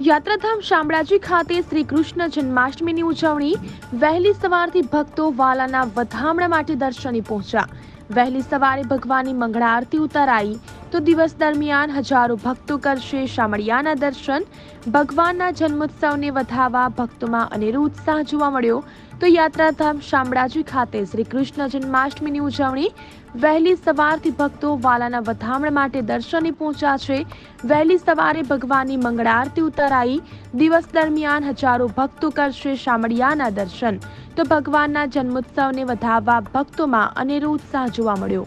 યાત્રાધામ શામળાજી ખાતે શ્રી કૃષ્ણ જન્માષ્ટમીની ઉજવણી. વહેલી સવારથી ભક્તો વાલાના વધામણા માટે દર્શને પહોંચ્યા. વહેલી સવારે ભગવાનની મંગળા આરતી ઉતારાઈ. તો દિવસ દરમિયાન હજારો ભક્તો કરશે શામળિયાના દર્શન. ભગવાનના જન્મોત્સવને વધાવવા ભક્તોમાં અનેરો ઉત્સાહ જોવા મળ્યો. તો યાત્રાધામ શામળાજી ખાતે શ્રી કૃષ્ણ જન્માષ્ટમીની ઉજવણી. વહેલી સવારથી ભક્તો વાલાના વધામણ માટે દર્શને પહોંચ્યા છે. વહેલી સવારે ભગવાનની મંગળારતી ઉતરાઈ. દિવસ દરમિયાન હજારો ભક્તો કરશે શામળિયાના દર્શન. તો ભગવાનના જન્મોત્સવને વધાવવા ભક્તોમાં અનેરો ઉત્સાહ જોવા મળ્યો.